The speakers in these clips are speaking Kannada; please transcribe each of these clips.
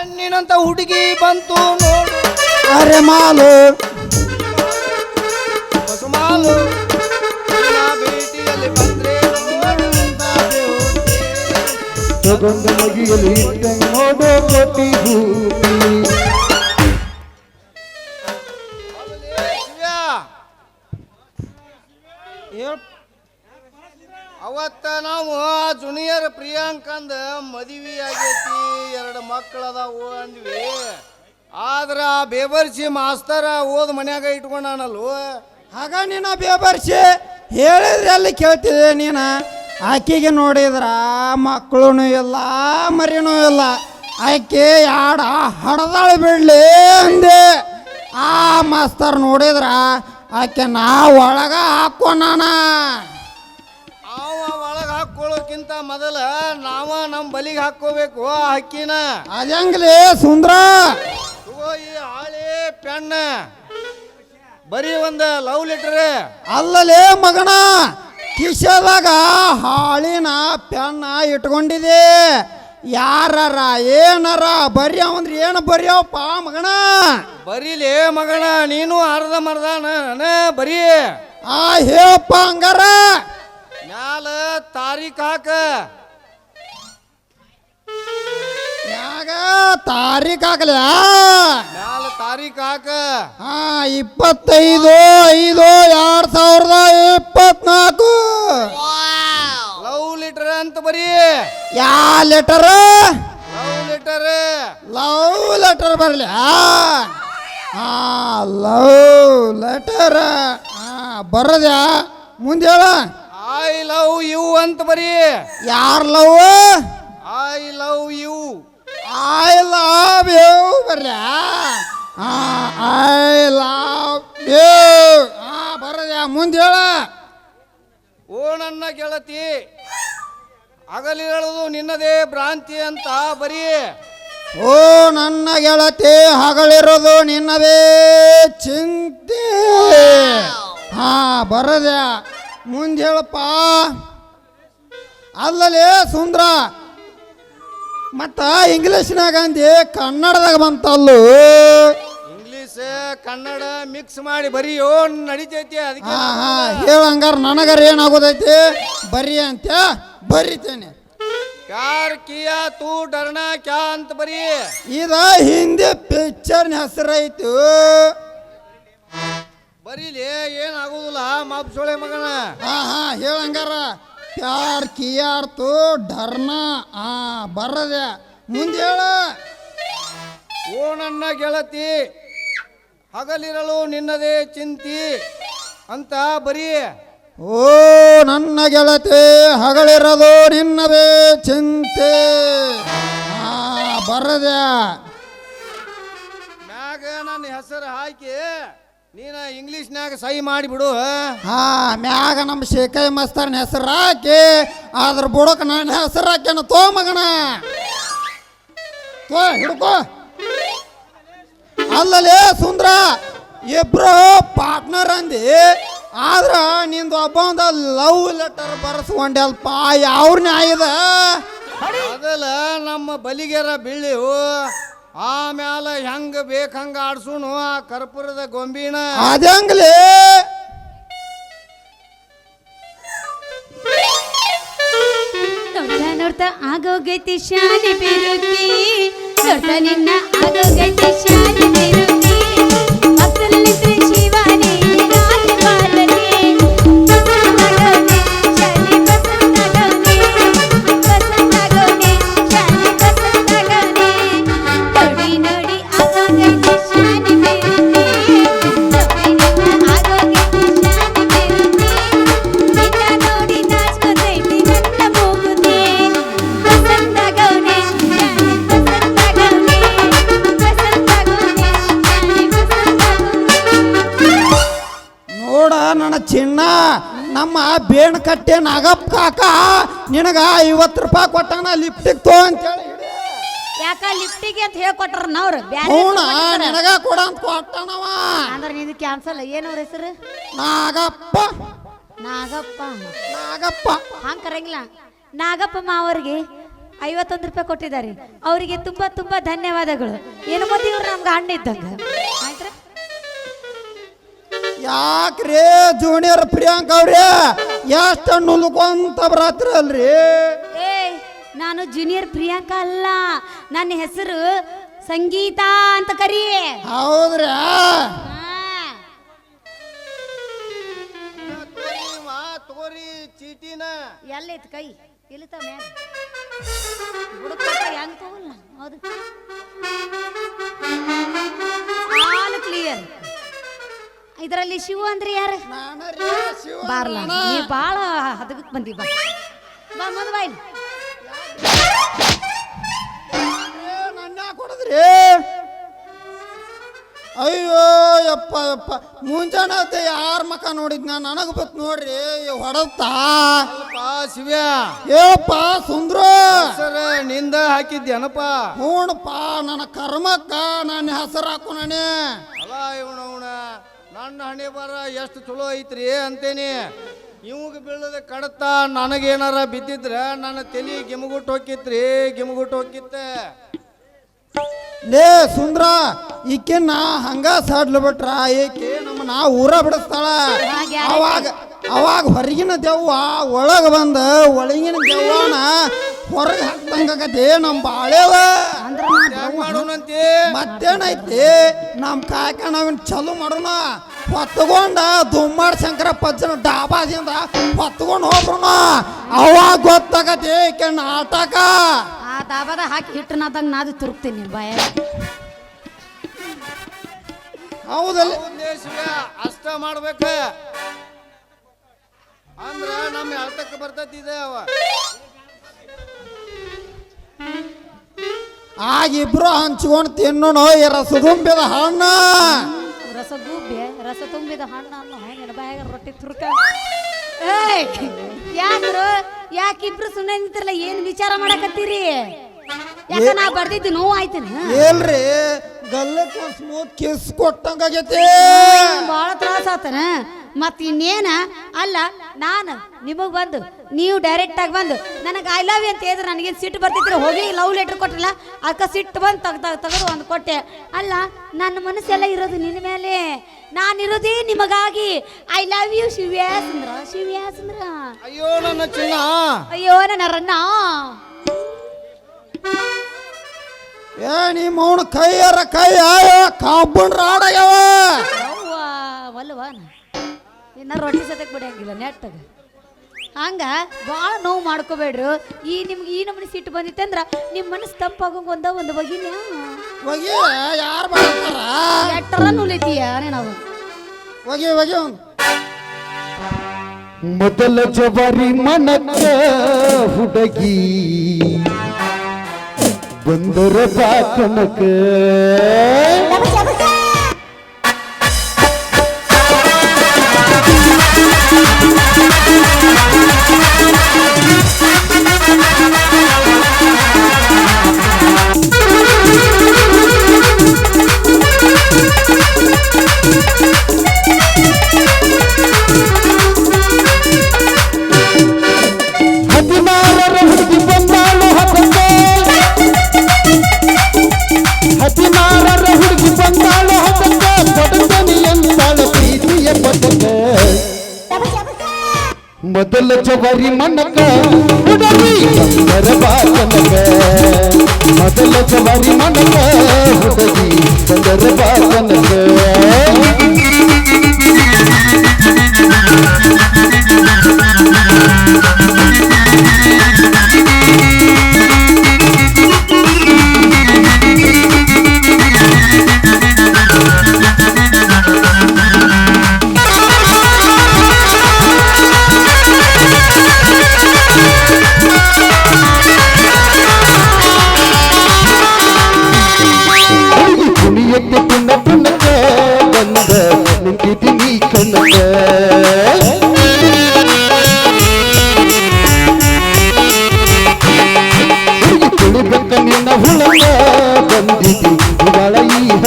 ಹಣ್ಣಿನಂತ ಹುಡುಗಿ ಬಂತು ನೋಡು. ಅರೆ ಮಾಲು. ಬಸುಮಾಲು ಭೇಟಿಯಲ್ಲಿ ಬಂದ್ರೆ ಮಗಿಯಲ್ಲಿ ನೋಡೋ ಕೋಟಿ ಅವತ್ತ ನಾವು ಜೂನಿಯರ್ ಪ್ರಿಯಾಂಕಂದ ಮದುವೆ ಆಗೈತಿ ಎರಡು ಮಕ್ಕಳು ಅದಾವು ಅಂದ್ವಿ. ಆದ್ರ ಬೇಬರ್ಸಿ ಮಾಸ್ತರ ಓದ್ ಮನ್ಯಾಗ ಇಟ್ಕೊಂಡಾನಲ್ವ ಆಗ ನೀನ ಬೇಬರ್ಸಿ ಹೇಳಿದ್ರೆ ಅಲ್ಲಿ ಕೇಳ್ತಿದ್ದೆ ನೀನು? ಆಕೆಗೆ ನೋಡಿದ್ರ ಮಕ್ಕಳು ಇಲ್ಲ, ಮರಿನೂ ಇಲ್ಲ. ಆಕೆ ಯಾಡ ಹಡದಾಳ ಬಿಡ್ಲಿ ಅಂದೆ. ಆ ಮಾಸ್ತರ್ ನೋಡಿದ್ರ ಆಕೆ ನಾ ಒಳಗ ಹಾಕೋಣ ಹಾಕೊಳ್ಳೋಕ್ಕಿಂತ ಮೊದಲ ನಾವ ನಮ್ಮ ಬಲಿಗೆ ಹಾಕೋಬೇಕು ಆ ಹಕ್ಕಿನ. ಅದಂಗ್ಲಿ ಸುಂದ್ರ? ತಗೋ ಈ ಹಾಳೆ ಪೆಣ್ಣ ಬರೀ ಒಂದ ಲವ್ ಲೆಟರ್. ಅಲ್ಲಲೇ ಮಗನ ಕಿಶದಾಗ ಹಾಳಿನ ಪೆನ್ನ ಇಟ್ಕೊಂಡಿದೆ. ಯಾರರ ಏನರ ಬರ್ಯಾವಂದ್ರೆ ಏನು ಬರ್ಯಾವಪ್ಪ ಮಗಣ ಬರೀಲಿ ಮಗಣ ನೀನು ಅರ್ಧ ಮರ್ದಾನ ಬರೀ. ಆ ಹೇಳಪ್ಪ ಹಂಗಾರ. ಮ್ಯಾಲ ತಾರೀಖ್ ಹಾಕ. ಮ್ಯಾಗ ತಾರೀಖ್ ಹಾಕಲ್ಯಾ ಮ್ಯಾಲ ತಾರೀಖ್ ಹಾಕ. ಹಾ ಇಪ್ಪತ್ತೈದು ಐದು ಎರಡ್ ಸಾವಿರದ ಇಪ್ಪತ್ನಾಲ್ಕು. ಲವ್ ಲೆಟರ್ ಅಂತ ಬರೀ. ಯಾ letter? Love letter. Love letter ಬರಲಿ. ಹಾ ಲವ್ ಲೆಟರ್. ಹಾ ಬರದ್ಯಾ? ಮುಂದೆ ಹೇಳ. ಐ ಲವ್ ಯು ಅಂತ ಬರೀ. ಯಾರ್ love? I love you I love you ಬರ್ರಿ ಐ ಲವ್ ಯು ಆ ಬರ್ರಿ ಮುಂದೆ ಹೇಳ. ಓ ನನ್ನ ಗೆಳತಿ ಹಗಲಿ ಹೇಳೋದು ನಿನ್ನದೇ ಭ್ರಾಂತಿ ಅಂತ ಬರೀ. ಓ ನನ್ನ ಗೆಳತಿ ಹಗಳಿರೋದು ನಿನ್ನದೇ ಚಿಂತೆ. ಹಾ ಬರದ್ಯಾ ಮುಂದೆ ಹೇಳಪ್ಪ ಅಲ್ಲಲೇ ಸುಂದ್ರ. ಮತ್ತ ಇಂಗ್ಲೀಷ್ನಾಗ ಅಂದಿ ಕನ್ನಡದಾಗ ಬಂತಲ್ಲು. ಇಂಗ್ಲಿಷ್ ಕನ್ನಡ ಮಿಕ್ಸ್ ಮಾಡಿ ಬರೀ ಓ ನಡಿತೈತಿ ಅದಕ್ಕೆ. ಹಾ ಹಾ ಹೇಳಂಗಾರ ನನಗರ ಏನಾಗೋದೈತಿ? ಬರ್ರಿ ಅಂತ ಬರಿತೇನೆ. ಯಾರ್ ಕಿಯಾ ತೂ ಡರ್ನಾ ಕ್ಯಾ ಅಂತ ಬರೀ. ಇದ ಹಿಂದಿ ಪಿಕ್ಚರ್ನ ಹೆಸರೈತು. ಬರೀಲಿ ಏನಾಗುದಿಲ್ಲ ಮಾಪ್ಸೋಳೆ ಮಗನ. ಹಾ ಹಾ ಹೇಳಂಗಾರ ಪ್ಯಾರ್ ಕಿಯಾರ್ತು ಢರ್ನ ಆ ಬರದೆ ಮುಂದೆ ಹೇಳ. ಓ ನನ್ನ ಗೆಳತಿ ಹಗಲಿರಲು ನಿನ್ನದೇ ಚಿಂತಿ ಅಂತ ಬರೀ. ಓ ನನ್ನ ಗೆಳತಿ ಹಗಳಿರೋದು ನಿನ್ನದೇ ಚಿಂತೆ. ಆ ಬರದೆ ಮ್ಯಾಗ ನನ್ನ ಹೆಸರು ಹಾಕಿ ನೀನ ಇಂಗ್ಲೀಷ್ನ್ಯಾಗ ಸಹಿ ಮಾಡಿಬಿಡು. ಹಾ ಮ್ಯಾಗ ನಮ್ಮ ಶೇಖೈ ಮಸ್ತರ್ನ ಹೆಸರು ಹಾಕಿ ಅದ್ರ ಬುಡಕ್ಕೆ ನನ್ನ ಹೆಸರು ಹಾಕ್ಯಾನ ತೋ ಮಗನ. ತೋ ಹಿಡ್ಕೋ. ಅಲ್ಲಲೇ ಸುಂದ್ರ ಇಬ್ರು ಪಾರ್ಟ್ನರ್ ಅಂದಿ ಆದ್ರ ನಿಂದು ಒಬ್ಬ ಒಂದ ಲವ್ ಲೆಟರ್ ಬರೆಸ್ಕೊಂಡೆಲ್ಪ ಯಾವ ನ್ಯಾಯದ ಅದಲ್ಲ ನಮ್ಮ ಬಲಿಗೆರ ಬೀಳಿವು ಆಮ್ಯಾಲ ಹೆಂಗ ಬೇಕಂಗ ಆಡ್ಸುನು ಆ ಕರ್ಪೂರದ ಗೊಂಬಿನ. ಅದಂಗ್ಲೇ. ನೋಡ್ತಾ ನೋಡ್ತಾ ಆಗೋಗೈತಿ ಶಾನೆ ಬಿರುತ್ತಿ ನೋಡ್ತಾ ನಿನ್ನ ಆಗೋಗೈತಿ ಶಾನೆ ಬಿರುತ್ತಿ ಮಕ್ಕಳಲ್ಲಿದ್ರೆ ಶಿವಾನಿ ಕಟ್ಟೆ ನಾಗಪ್ಪ ಕಾಕ ನಿನಗ ಐವತ್ತು ರೂಪಾಯಿ ಕೊಟ್ಟಾನ ಲಿಫ್ಟಿಗೆ ತೋ ಅಂತೇಳಿ. ಯಾಕ ಲಿಫ್ಟಿಗೆ ಅಂತ ಹೇಳಿ ನಾವ್ರ ಹೂಣ ನಿನಗ ಕೊಡ ಅಂತ ಕೊಟ್ಟಾನವ. ಅಂದ್ರೆ ನೀನು ಕ್ಯಾನ್ಸಲ್ ಏನವ್ರ ಹೆಸರು? ನಾಗಪ್ಪ. ನಾಗಪ್ಪ ನಾಗಪ್ಪ. ಹಂಗ್ ಕರಂಗಿಲ್ಲ. ನಾಗಪ್ಪ ಮಾವರಿಗೆ ಐವತ್ತೊಂದು ರೂಪಾಯಿ ಕೊಟ್ಟಿದ್ದಾರೆ. ಅವರಿಗೆ ತುಂಬಾ ತುಂಬಾ ಧನ್ಯವಾದಗಳು. ಏನು ಮತ್ತೆ ಇವ್ರು ನಮ್ಗೆ ಹಣ್ಣಿದ್ದಂಗ ಇದ್ದಂಗ? ಯಾಕ್ರಿ ಜೂನಿಯರ್ ಪ್ರಿಯಾಂಕ ಅವ್ರಿ? ಎಷ್ಟು ನುಲ್ಕೊಂತ ಬರತ್ರಲ್ರಿ ಏ ನಾನು ಜೂನಿಯರ್ ಪ್ರಿಯಾಂಕಾ ಅಲ್ಲ. ನನ್ನ ಹೆಸರು ಸಂಗೀತ ಅಂತ ಕರಿ. ಹೌದ್ರಿ? ತೋರಿ ಮಾ ತೋರಿ ಚೀಟಿನ. ಎಲ್ಲೈತ್ ಕೈ? ಮ್ಯಾಗ ಹುಡುಕ ಹೆಂಗ್ ತಗೋಲ್ಲ ಹೌದು. ಇದರಲ್ಲಿ ಶಿವ ಅಂದ್ರೆ ಯಾರು? ಬಾರ್ಲ ನೀ ಬಾಳ ಹದಗಕ್ ಬಂದಿ ಬಾ. ಬಾ ಮುಂದ್ ಬಾ ಇಲ್ಲಿ. ಕೊಡದ್ರಿ? ಅಯ್ಯೋ ಯಪ್ಪ ಯಪ್ಪ. ಮುಂಜಾನೆ ಯಾರ್ ಯಾರ ಮಕ ನೋಡಿದ್ನ? ನನಗೆ ಬತ್ ನೋಡ್ರಿ ಹೊಡತ್ತಾ ಶಿವ್ಯ. ಏಪ್ಪ ಸುಂದ್ರ. ಸರ್ನಿಂದ ಹಾಕಿದ್ಯಾನಪ್ಪ. ಹೂಣಪ್ಪ ನನ್ನ ಕರ್ಮಕ್ಕ ನನ್ನ ಹೆಸರು ಹಾಕು ನಾನೇ ಅಲ್ಲ ಇವನವನ ನನ್ನ ಹಣೆ ಬರ ಎಷ್ಟು ಚಲೋ ಐತ್ರಿ ಅಂತೇನಿ. ಇವಾಗ ಬೀಳದ ಕಡತ ನನಗೇನಾರ ಬಿದ್ದಿದ್ರೆ ನನ್ನ ತಲಿ ಗಿಮಗುಟ್ಟು ಹೋಗಿತ್ರಿ ಗಿಮಗುಟ್ಟು ಹೋಗಿತ್ತೆ ಲೇ ಸುಂದ್ರ ಈಕೆನ ಹಂಗ ಸಾಡ್ಲು ಬಿಟ್ರ ಈಕೆ ನಾ ಊರ ಬಿಡಿಸ್ತಾಳ. ಅವಾಗ ಅವಾಗ ಹೊರಗಿನ ದೆವ್ವ ಒಳಗ ಬಂದ ಒಳಗಿನ ದೆವ್ವನ ಹೊರಗೆ ಹಾಕ್ದಂಗತಿ ನಮ್ಮ ಬಾಳೆವ ನಾ ಹೆಂಗ್ ಮತ್ತೇನೈತಿ? ನಮ್ಮ ಕಾಕ ನಾವಿನ್ ಚಲೋ ಮಾಡೋಣ. ಹೊತ್ಕೊಂಡ ದುಮ್ಮಾಡ್ ಶಂಕರ ಪಜ್ಜನ ಡಾಬಾದಿಂದ ಹೊತ್ಕೊಂಡು ಹೋಗ್ರಣ ಅವಾಗ ಗೊತ್ತಾಗತಿ ಈಕೆ ನಾಟಕ. ಆ ಡಾಬಾದ ಹಾಕಿ ಹಿಟ್ಟು ನಾದಂಗ ನಾದು ತುರುಕ್ತೀನಿ ಬಾಯ. ಹೌದಲ್ಲ. ಅಷ್ಟ ಮಾಡ್ಬೇಕ. ಅಂದ್ರ ನಮ್ಮ ಅರ್ಥಕ್ಕೆ ಬರ್ತೈತಿ ಇದೆ ಅವ. ಆಗಿಬ್ರು ಹಂಚ್ಕೊಂಡು ತಿನ್ನೋಣ ಈ ರಸದುಂಬಿದ ಹಣ್ಣ. ರಸ ಗುಬ್ಬೆ ರಸ ತುಂಬಿದ ಹಣ್ಣು ಅನ್ನೋ ನಿನ್ನ ಬಾಯಾಗ ರೊಟ್ಟಿ ತುರ್ಕ ಯಾಕ್ರು? ಯಾಕಿಬ್ರು ಸುಮ್ಮನೆ ನಿಂತಿರಲ್ಲ? ಏನ್ ವಿಚಾರ ಮಾಡಕತ್ತೀರಿ? ಯಾಕ ನಾ ಬರ್ದಿದ್ದು ನೋವು ಆಯ್ತೇನ? ಏಲ್ರಿ ಗಲ್ಲಕ್ಕೆ ಸ್ಮೂತ್ ಕಿಸ್ ಕೊಟ್ಟಂಗಾಗೈತಿ. ಭಾಳ ತ್ರಾಸ ಆತನ. ಮತ್ ಇನ್ನೇನ ಅಲ್ಲ ನಾನು ನಿಮಗೆ ಬಂದು ನೀವು ಡೈರೆಕ್ಟ್ ಆಗಿ ಬಂದು ನನಗೆ ಐ ಲವ್ ಯು ಅಂತ ಹೇಳಿದ್ರೆ ನನಗೇನು ಸಿಟ್ಟು ಬರ್ತಿದ್ರೆ ಹೋಗಿ ಲವ್ ಲೆಟರ್ ಕೊಟ್ರಲ್ಲ ಅದಕ್ಕೆ ಸಿಟ್ಟು ಬಂದು ತಗದು ತೆಗೆದು ಒಂದು ಕೊಟ್ಟೆ. ಅಲ್ಲ ನನ್ನ ಮನಸ್ಸೆಲ್ಲ ಇರೋದು ನಿನ್ನ ಮೇಲೆ. ನಾನಿರೋದೇ ನಿಮಗಾಗಿ. I love you Shivyasandra Shivyasandra ಅಯ್ಯೋ ನನ್ನ ಚಿನ್ನ. ಅಯ್ಯೋ ನನ್ನ ರಣ್ಣ ಏ ನಿಮ್ಮ ಮೌನ ಕೈಯಾರ ಕೈ ಆಯ ಕಾಂಪೌಂಡ್ ರಾಡಯ್ಯವ ಅವ್ವ ಒಲ್ವ ಇನ್ನ ರೊಟ್ಟಿ ಸತಕ್ ಬಿಡಂಗಿಲ್ಲ ನೆಟ್ಟಗ ಹಂಗ ಭಾಳ ನೋವು ಮಾಡ್ಕೋಬೇಡ್ರು. ಈ ನಿಮ್ಗೆ ಈ ನಮೂನಿ ಸಿಟ್ಟು ಬಂದಿತ್ತಂದ್ರ ನಿಮ್ಮ ಮನಸ್ಸು ತಂಪಾಗೋ ಒಂದ ಒಂದು ಬಗಿನ ಹೋಗಿ ಯಾರು ಮಾಡ್ತಾರ? ಎಟ್ಟರ ನುಲಿತೀಯ ನಾವು? ಹೋಗಿ ಹೋಗಿ ಅವ್ನು ಮೊದಲ ಜವಾರಿ ಮನಕ್ಕ ಹುಡುಗಿ. ಬಂದರ ಬಾಕನಕ ಜವರಿ ಮನಕ ಉಡವಿ ಬಂದರ ಬಾಕನಕ ಮೊದಲ ಜವರಿ ಮನಕ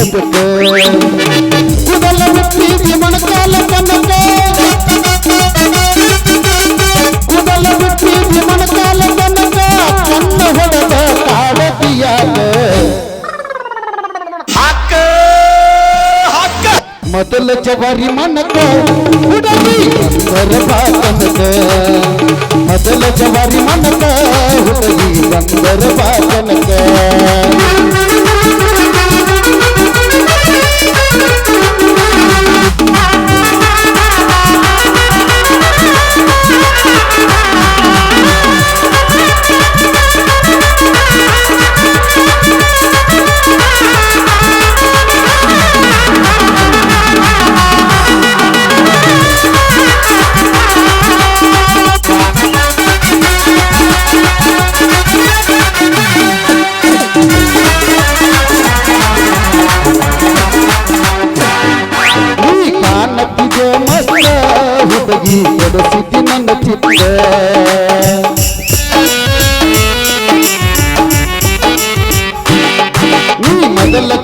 ಬದುಕೆ ಕುಡಲ ಹುಟ್ಟಿ ಜೀವನ ಕಾಲ ಕನಕ ಕುಡಲ ಹುಟ್ಟಿ ಜೀವನ ಕಾಲ ಕನಕ ಕಣ್ಣ ಹೊಡೆದ ಕಾಡತಿಯಾಗ ಹಾಕ ಹಾಕ ಮೊದಲ ಜವಾರಿ ಮನಕ ಹುಡಲಿ ಬಂದರ ಬಾತನಕ ಮೊದಲ ಜವಾರಿ ಮನಕ ಹುಡಲಿ ಬಂದರ ಬಾತನಕ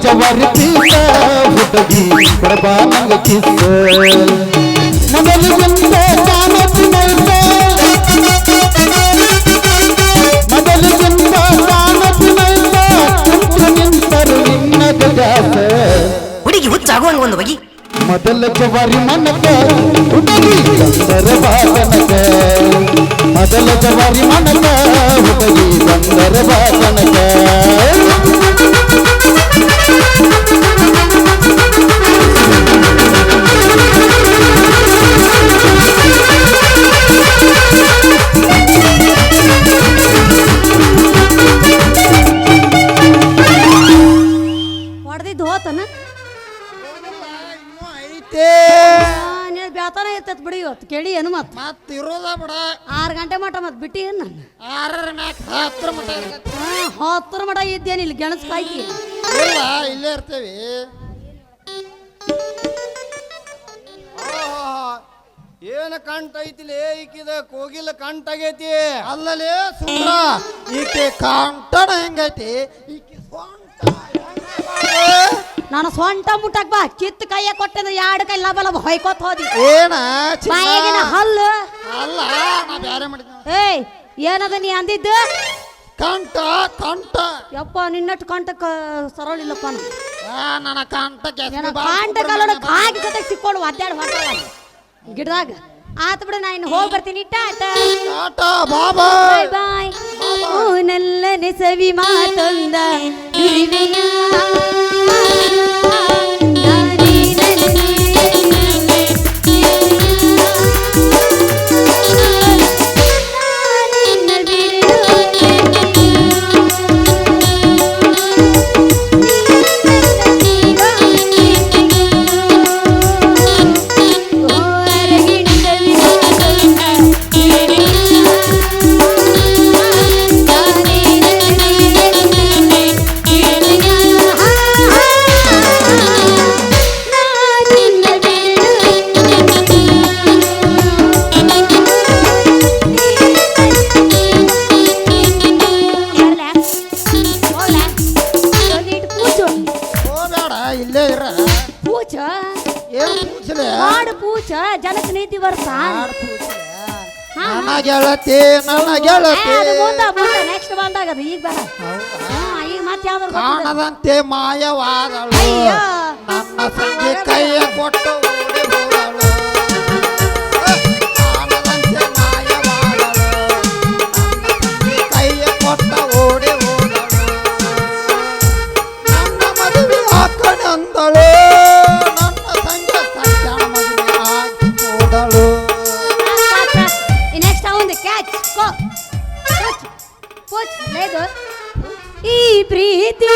ಜವಾರಿ ಹುಡುಗಿ ಕೊಡಬಾ ನಂಗ ಕಿಸ್ಸ. ಮೊದಲು ಎಂತ ಕಾಣತ್ತಿನೈತ ಮೊದಲು ಎಂತ ಕಾಣತ್ತಿನೈತ ಕುಂತು ನಿಂತರು ನಿನ್ನದ ದಾಸ ಹುಡುಗಿ ಹುಚ್ಚಾಗುವಂಗ ಒಂದು ಬಗೆ. ಮೊದಲ ಜವಾರಿ ಮನಕ ಹುಡುಗಿ ಬಂದರ ಬಾತನಕ. ಮೊದಲ ಜವಾರಿ ಮನಕ ಹುಡುಗಿ ಬಂದರ ಬಾತನಕ. ಮತ್ ಇರೋದ ಬಿಡ. ಆರು ಗಂಟೆ ಮಟ ಮತ್ತೆ ಬಿಟ್ಟಿ ಏನು ನಾನು ಆರರ ಮ್ಯಾಕ್ ಹತ್ರ ಮಟ ಇರ್ತೈತಿ. ಹತ್ತರ ಮಟ ಇದ್ದೇನೆ ಇಲ್ಲಿ ಗೆಣಸ್ ಕಾಯ್ತಿ? ಇಲ್ಲ ಇಲ್ಲೇ ಇರ್ತೇವಿ. ಏನು ಕಂಟ ಐತಿಲೇ ಈಕಿದ ಕೋಗಿಲ ಕಂಟ ಆಗೈತಿ ಅಲ್ಲಲೇ ಸುಂದ್ರ ಈಕೆ ಕಾಂಟಣ ಹೆಂಗೈತಿ? ಈಕೆ ನಾನು ಸೊಂಟ ಮುಟ್ಟಕ್ ಬಾ. ಕಿತ್ತು ಕೈಯ ಕೊಟ್ಟಂದ್ರೆ ಎರಡು ಕೈ ಲಬಲ ಲಬ ಹೊಯ್ಕೋತ್ ಹೋದಿ. ಏನ ಚಿನ್ನ? ಹಲ್ಲು. ಅಲ್ಲ ನಾ ಬ್ಯಾರೆ ಮಾಡಿದ್ನ. ಏಯ್ ಏನದ ನೀ ಅಂದಿದ್ದು? ಕಂಟ ಕಂಟ ಯಪ್ಪ ನಿನ್ನಟ್ಟು ಕಂಠಕ್ಕ ಸರಳಿಲ್ಲಪ್ಪ ನನ್ನ ಕಂಟ ಏನ ಕಾಂಟ ಕಾಲೋಡ ಕಾಗಿ ಜೊತೆ ಸಿಕ್ಕೊಂಡು ಒದ್ದಾಡಿ ಹೊಂಟಾವ ಗಿಡದಾಗ. ಆತ ಬಿಡು ನಾ ಇನ್ನು ಹೋಗಿ ಬರ್ತೀನಿ. ಟಾಟ. ಟಾಟಾ ಬಾಬಾ. ಬಾಯ್ ಬಾಯ್. ನಲ್ಲ ನೆಸವಿ ಮಾತೊಂದ ನುಡಿವೆಯ. ಗೆಳತಿ ನನ್ನ ಗೆಳತಿ ನೆಕ್ಸ್ಟ್ ಬಂದಾಗ ಅದು ಈಗ ಬರ ಈಗ ಮತ್ತೆ ಯಾವ್ದಾರು. ಕಾಣದಂತೆ ಮಾಯವಾದಳು. ನನ್ನ ಸಂಜೆ ಕೈಯ ಕೊಟ್ಟು ಪ್ರೀತಿ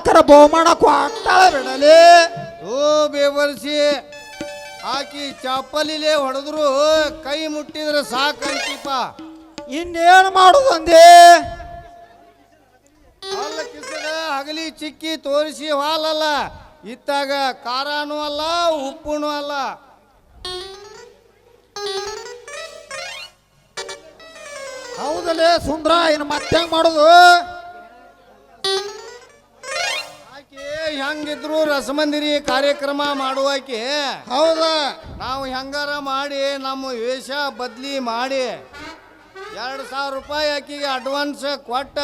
ಸಮಾಧಾನಕರ ಬಹುಮಾನ ಆಗ್ತಾಳೆ ಬಿಡಲಿ. ಓ ಬೇವರ್ಸಿ ಆಕಿ ಚಪ್ಪಲಿಲೆ ಹೊಡೆದ್ರು ಕೈ ಮುಟ್ಟಿದ್ರೆ ಸಾಕಂತೀಪ ಇನ್ನೇನು ಮಾಡುದು ಅಂದೆ ಅಲ್ಲ ಕಿಸದ ಹಗಲಿ ಚಿಕ್ಕಿ ತೋರಿಸಿ ಹಾಲಲ್ಲ ಇತ್ತಾಗ ಖಾರನೂ ಅಲ್ಲ ಉಪ್ಪುನೂ ಅಲ್ಲ. ಹೌದಲ್ಲೇ ಸುಂದ್ರ ಇನ್ನು ಮತ್ತೆ ಮಾಡುದು? ಹೆಂಗಿದ್ರು ರಸಮಂದಿರಿ ಕಾರ್ಯಕ್ರಮ ಮಾಡುವಾಕೆ ಹೌದಾ? ನಾವು ಹೆಂಗಾರ ಮಾಡಿ ನಮ್ಮ ವೇಷ ಬದ್ಲಿ ಮಾಡಿ ಎರಡು ಸಾವಿರ ರೂಪಾಯಿ ಆಕಿಗೆ ಅಡ್ವಾನ್ಸ್ ಕೊಟ್ಟ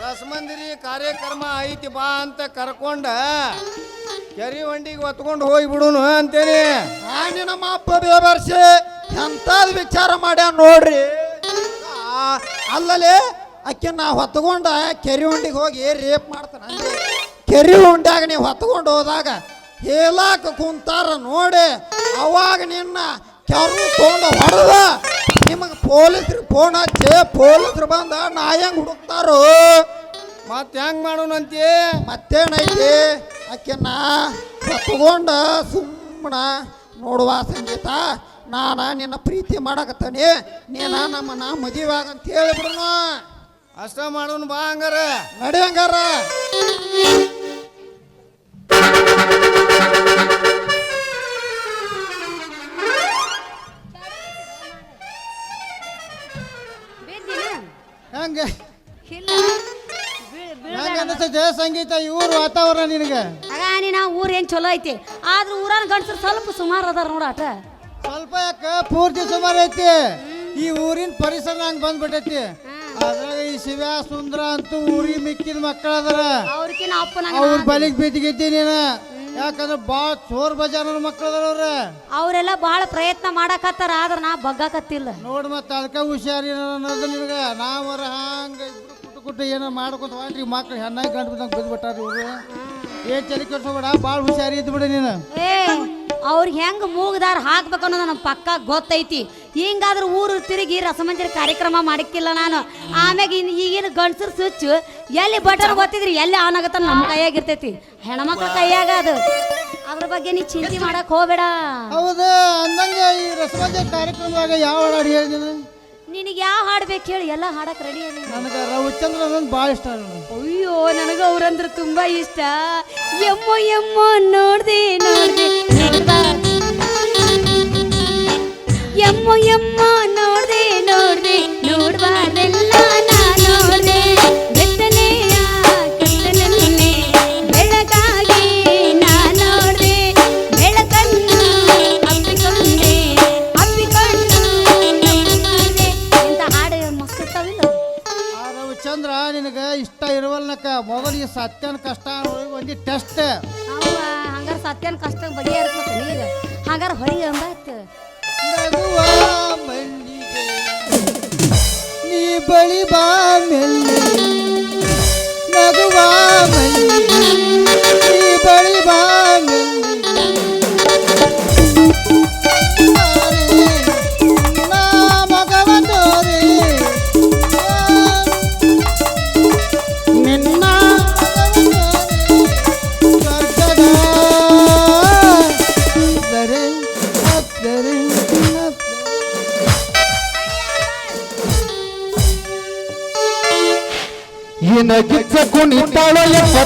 ರಸಮಂದಿರಿ ಕಾರ್ಯಕ್ರಮ ಐತಿ ಬಾ ಅಂತ ಕರ್ಕೊಂಡ ಕೆರಿ ಹೊಂಡಿಗೆ ಹೊತ್ಕೊಂಡು ಹೋಗಿ ಬಿಡುನು ಅಂತೇನಿ. ಆ ನಮ್ಮ ಅಪ್ಪ ಬೇಬರ್ಸಿ ವಿಚಾರ ಮಾಡ್ಯಾನ ನೋಡ್ರಿ. ಆ, ಅಲ್ಲಲೇ ಅಕ್ಕಿ ನಾ ಹೊತ್ಕೊಂಡ ಕೆರಿ ಹೊಂಡಿಗೆ ಹೋಗಿ ರೇಪ್ ಮಾಡ್ತಾನ ಕೆರಿ ಉಂಡ್ಯಾಗ ನೀವು ಹೊತ್ಕೊಂಡು ಹೋದಾಗ ಹೇಳಾಕ ಕುಂತಾರ ನೋಡಿ ಅವಾಗ ನಿನ್ನ ಕೆರು ತೊಗೊಂಡು ಹೊಡೆದ. ನಿಮಗೆ ಪೊಲೀಸ್ರು ಫೋನ್ ಹಚ್ಚಿ ಪೊಲೀಸ್ರು ಬಂದ ನಾ ಹೆಂಗ್ ಹುಡುಕ್ತಾರೋ? ಮತ್ತೆ ಹೆಂಗ್ ಮಾಡೋಣ ಅಂತೀ? ಮತ್ತೇನೈತಿ? ಆಕೆನ ಹೊತ್ಕೊಂಡ ಸುಮ್ಮನ ನೋಡುವ ಸಂಗೀತ ನಾನು ನಿನ್ನ ಪ್ರೀತಿ ಮಾಡಕತ್ತಾನೆ ನಮ್ಮ ನಾ ಮದುವೆ ಆಗಂತ ಹೇಳಿಬಿಡ್ನು ಅಷ್ಟ ಮಾಡೋಣ ಬಾ ಹಂಗಾರ. ನಡಿ ಹಂಗಾರ? ಹೆಂಗ? ಅನಿಸ್ತೈತೆ? ಸಂಗೀತ ಇವ್ರ ವಾತಾವರಣ ನಿನಗೆ? ಅಗಾನಿ ನೀ ಊರ್ ಏನ್ ಚಲೋ ಐತಿ? ಆದ್ರ ಊರಾನ ಗಂಡಸರು ಸ್ವಲ್ಪ ಸುಮಾರು ಅದಾರ ನೋಡ ಆಟ ಸ್ವಲ್ಪ ಯಾಕ? ಪೂರ್ತಿ ಸುಮಾರು ಐತಿ. ಈ ಊರಿನ ಪರಿಸರ ಹಂಗೆ ಬಂದ್ಬಿಟ್ಟೈತಿ ಊರಿ ಸುಂದ್ರ ಅಂತೂ ಊರಿಗೆ ಮಿಕ್ಕಿದ ಮಕ್ಕಳ ಅದರ ಅಪ್ಪನ ಅವ್ರ ಬಲಿಗ್ ಬಿದ್ದಿಗಿದ್ದಿ ನೀನು. ಯಾಕಂದ್ರೆ ಬಾಳ ಚೋರ್ ಬಜಾರ ಮಕ್ಕಳು ಅವ್ರ. ಅವರೆಲ್ಲ ಬಹಳ ಪ್ರಯತ್ನ ಮಾಡಕತ್ತಾರ ಆದ್ರ ನಾ ಬಗ್ಗಾಕತ್ತಿಲ್ಲ. ನೋಡ್ ಮತ್ತೆ ಅದಕ್ಕೆ ಹುಷಾರಿ ಅನ್ನೋದು ನಿನಗೆ? ನಾವರ ಹಂಗ ಕುಟ್ಟು ಕುಟ್ಟು ಏನೋ ಮಾಡ್ಕೊತ ಹೋಗ್ರಿ ಮಕ್ಳು ಹೆಣ್ಣಾಗಿ ಗಂಟು ಬಿದ್ದಂಗೆ ಬಿದ್ದುಬಿಟ್ಟಾರ ಇವ್ರು. ಏನ್ ಚಲಿ ಕೆಡ್ಸೋಬೇಡ ಭಾಳ ಹುಷಾರಿ ಇದ್ದು ಬಿಡು ನೀನು. ಏ ಅವ್ರಿಗೆ ಹೆಂಗೆ ಮೂಗ್ದಾರ ಹಾಕ್ಬೇಕು ಅನ್ನೋದು ನಮ್ಮ ಪಕ್ಕ ಗೊತ್ತೈತಿ. ಹಿಂಗಾದ್ರೂ ಊರು ತಿರುಗಿ ರಸಮಂಜರಿ ಕಾರ್ಯಕ್ರಮ ಮಾಡಿಕ್ಕಿಲ್ಲ ನಾನು. ಆಮ್ಯಾಗ ಇನ್ ಈಗಿನ ಗಂಡಸರು ಸ್ವಿಚ್ ಎಲ್ಲಿ ಬಟನ್ ಗೊತ್ತಿದ್ರಿ ಎಲ್ಲಿ ಆನ್ ಆಗತ್ತ ನಮ್ಮ ಕೈಯಾಗಿರ್ತೈತಿ ಹೆಣ್ಮಕ್ಳ ಕೈಯಾಗ ಅದು. ಅದ್ರ ಬಗ್ಗೆ ನೀ ಚಿಂತೆ ಮಾಡಕ್ ಹೋಗ್ಬೇಡ. ಹೌದು ಅಂದಂಗೆ ಈ ರಸಮಂಜರಿ ಕಾರ್ಯಕ್ರಮದಾಗ ಯಾವ ಹಾಡು ನಿನಗೆ ಯಾವ ಹಾಡ್ಬೇಕು ಹೇಳಿ ಎಲ್ಲ ಹಾಡಕ್ ರೆಡಿ ನನಗೆ ರವಿಚಂದ್ರ ಅನ್ನೋದು ಭಾಳ ಇಷ್ಟ ಅಯ್ಯೋ ನನಗೆ ಅವ್ರಂದ್ರೆ ತುಂಬಾ ಇಷ್ಟ. ಎಮ್ಮ ಎಮ್ಮ ನೋಡ್ದೆ ನೋಡ್ದ. ಎಮ್ಮೋ ಎಮ್ಮೋ ನೋಡ್ದೆ ನೋಡ್ದೆ ನೋಡ್ಬಾರ್ದೆಲ್ಲ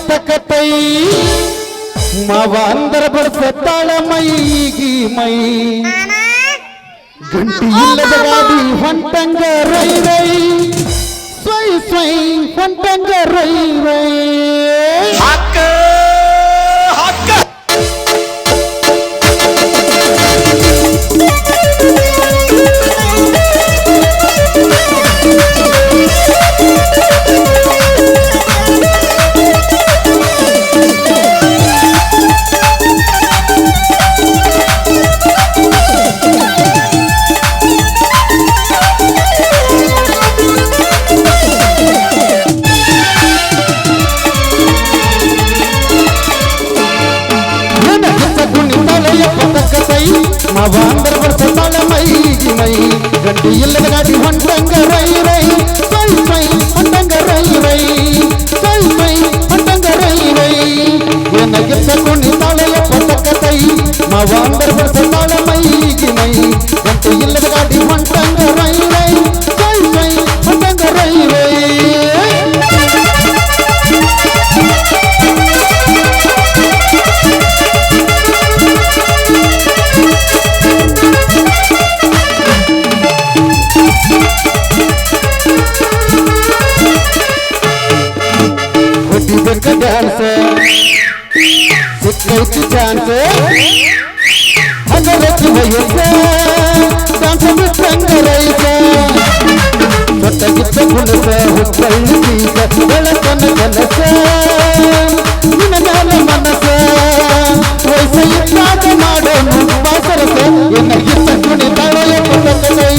ಎಪ್ಪತ್ತ ಕತ್ತೈ ಮಾವ ಅಂದರ ಬಡ್ಸತ್ತಾಳ ಮೈಗಿ ಮೈ ಗಂಟಿ ಇಲ್ಲದ ಗಾಡಿ ಹೊಂಟಂಗ ರೈ ರೈ ಸ್ವೈ ಸ್ವೈ ಹೊಂಟಂಗ ರೈ ರೈ ಸ್ವೈ ಹೊಂಟಂಗ ರೈ ರೈ ಏನಗಿಚ್ಚ ಕುಣಿತಾಳ ಎಪ್ಪತ್ತ ಕತ್ತೈ ಮಾವ ಅಂದರ ಬರ್ತಾಳ ಮೈಗಿ ಮೈ ಗಂಟೆ ಇಲ್ಲದ ಗಾಡಿ ಹೊಂಟಂಗ ಸಿಕ್ಕೈತಿ ಚಾನ್ಸ್ ಹಗರಕ್ಕೆ ವಯಸ್ಸ ಡ್ಯಾನ್ಸ್ ಬಿಟ್ಟಂಗ ರೈತ ದೊಡ್ಡಗಿದ್ದ ಕುಲಸ ಹುಟ್ಟಳ್ಳಿ ಬೀಗ ಬೆಳಕನ ಕನಸ ನಿನ್ನ ಮ್ಯಾಲ ಮನಸ ವಯಸ್ಸ ಇದ್ದಾಗ ಮಾಡೋನು ಬಾಸರಸ ಎನ್ನ ಗಿತ್ತ ಕುಣಿದಾಳ ಕೈ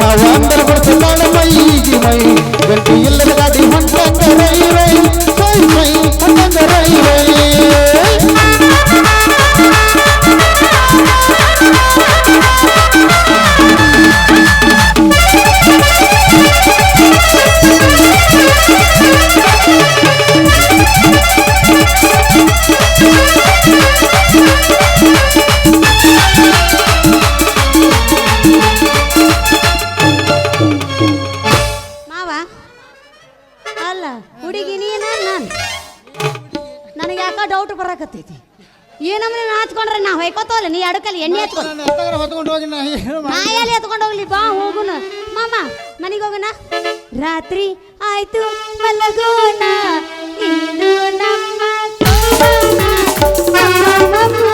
ಮಾವ ಅಂದರ ಬರ್ತಾಳ ಮೈಗಿ ಮೈ ಗಂಟು ಆಗತೈತಿ. ಏನಮ್ಮ ನಾನು ಹಚ್ಕೊಂಡ್ರೆ ನಾ ಹೊಯ್ಕೋತೋಲ್ಲ ನೀ ಅಡಕಲ್ಲಿ ಎಣ್ಣೆ ಹಚ್ಕೊಂಡು ನಾನು ಹೊತ್ಕೊಂಡು ಹೋಗಿ ನಾ ಏನು ನಾ ಮಾಡಿ- ಎತ್ಕೊಂಡು ಹೋಗ್ಲಿ ಬಾ ಹೋಗುನ. ಮಾಮ ಮನೆಗೆ ಹೋಗೋಣ ರಾತ್ರಿ ಆಯ್ತು ಮಲಗೋಣ. ಇನ್ನು ನಮ್ಮ ಕೋಣ. ಮಾಮಮ್ಮ,